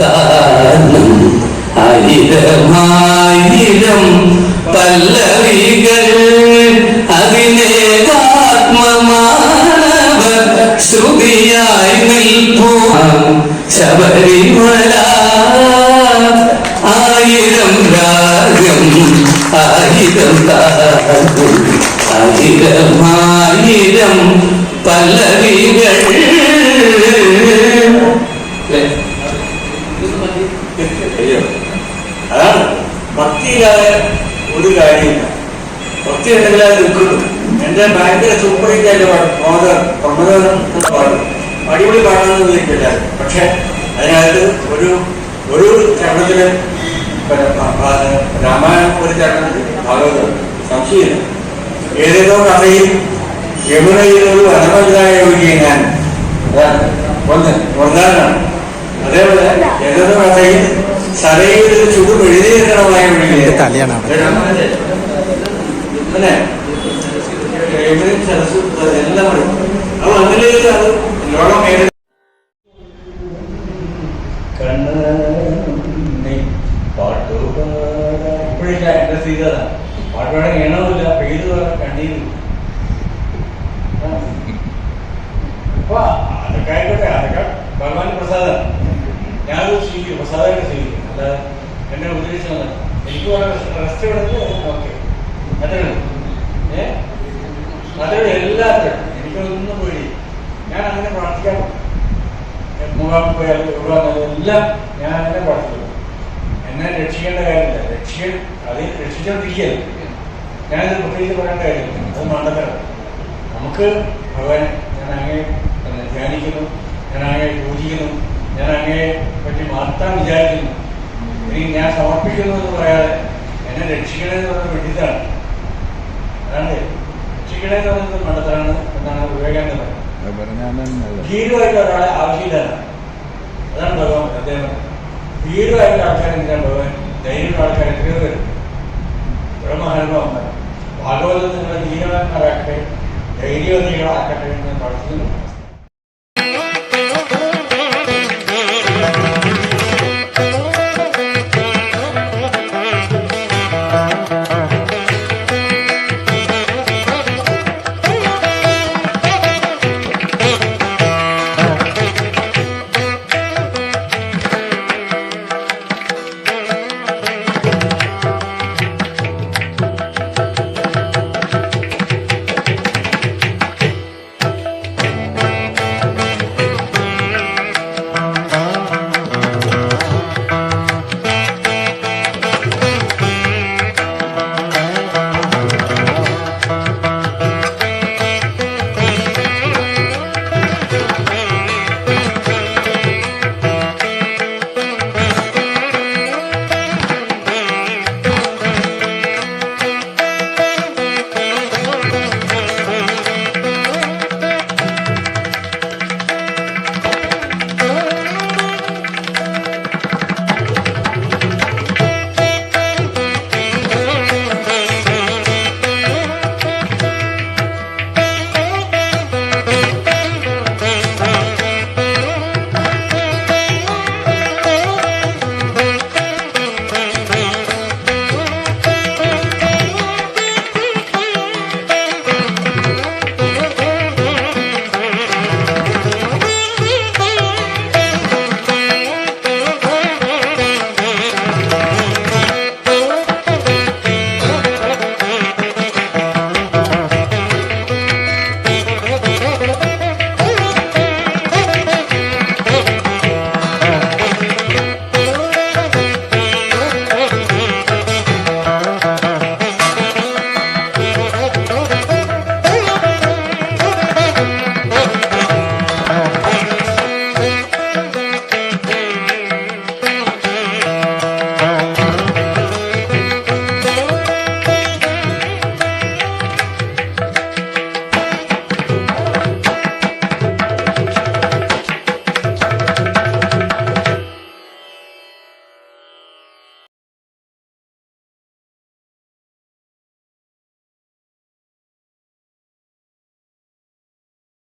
താരണം ആയിരമായിരം പല്ലവികൾ അതിനേകാത്മമാനവ ശ്രുതിയായി നിൽപ്പൂ ശബരിമല. ആയിരം രാഗം ആയിരം താരം ആയിരമായിരം പല്ലവികൾ അയ്യോ അതാണ് ഭക്തിയില്ലാതെ ഒരു കാര്യമില്ല. വൃത്തി അത് നിൽക്കുന്നു. എന്റെ ബാങ്കിലെ ആയിട്ട് പാടും. പ്രമോദ പ്രമോദനം പാടും. അടിപൊളി പാടാണെന്ന് നിൽക്കില്ല പക്ഷെ അതിനകത്ത് ഒരു ഒരു ചരണത്തിൽ രാമായണം ഒരു ചരണത്തിൽ ഭാഗവതം. സംശയമില്ല. ഏതേതോ കഥയിൽ യമുനയിൽ ഒരു വനമന്ത്രായ ഒഴുകിയ ഞാൻ ഒന്ന് ഒന്നാനാണ് അതേപോലെ ഏതേതോ കഥയിൽ ഒരു ചുടു എഴുതിയിരിക്കണമായ ഒഴുകിയ തലയാണ്? അല്ലേ എല്ലാം അപ്പൊ അതിലേക്ക് അത് ലോകം ഇപ്പോഴില്ല എന്റെ സ്ഥിതി അതാ. പാട്ടുപാടാൻ എണ്ണമില്ല പെയ്തു കണ്ണീര്. അപ്പൊ അതൊക്കെ ആയിക്കോട്ടെ അതൊക്കെ റെസ്റ്റ് എടുത്ത് എല്ലാത്തിനും എനിക്കൊന്നും ഞാൻ അങ്ങനെ പ്രാർത്ഥിക്കാൻ മുഖം പോയാൽ എല്ലാം ഞാൻ അങ്ങനെ പ്രാർത്ഥിക്കുന്നു എന്നെ രക്ഷിക്കേണ്ട കാര്യമില്ല രക്ഷിക്ക അത് രക്ഷിച്ചോണ്ടിരിക്കുകയല്ല ഞാനത് പ്രത്യേകിച്ച് പറയേണ്ട കാര്യമില്ല അത് മണ്ടത്തരം നമുക്ക് ഭഗവാൻ ഞാൻ അങ്ങനെ ധ്യാനിക്കുന്നു ഞാൻ അങ്ങനെ പൂജിക്കുന്നു ഞാൻ അങ്ങനെ പറ്റി മാറ്റാൻ വിചാരിക്കുന്നു. ഇനി ഞാൻ സമർപ്പിക്കുന്നു എന്ന് പറയാതെ എന്നെ രക്ഷിക്കണേ എന്ന് പറഞ്ഞ വിഡിതാണ് അതാണ് രക്ഷിക്കണേ എന്ന് പറയുന്നത് മണ്ടത്തരാണ് എന്നാണ് വിവേകാനന്ദ പറയുന്നത് ഭീരുവായിട്ട് ഒരാളെ ആവശ്യമില്ല അതാണ് ഭഗവാൻ അദ്ദേഹം ധീരമായിട്ട് ആൾക്കാരെ എന്തിനാണ് ഭഗവാൻ ധൈര്യമുള്ള ആൾക്കാർ എത്രയോ പേര് ബ്രഹ്മഹനുഭവന്മാർ. ഭാഗവതം നിങ്ങളെ ധീരവാന്മാരാക്കട്ടെ ധൈര്യവതികളാക്കട്ടെ എന്ന് പ്രാർത്ഥിക്കുന്നു.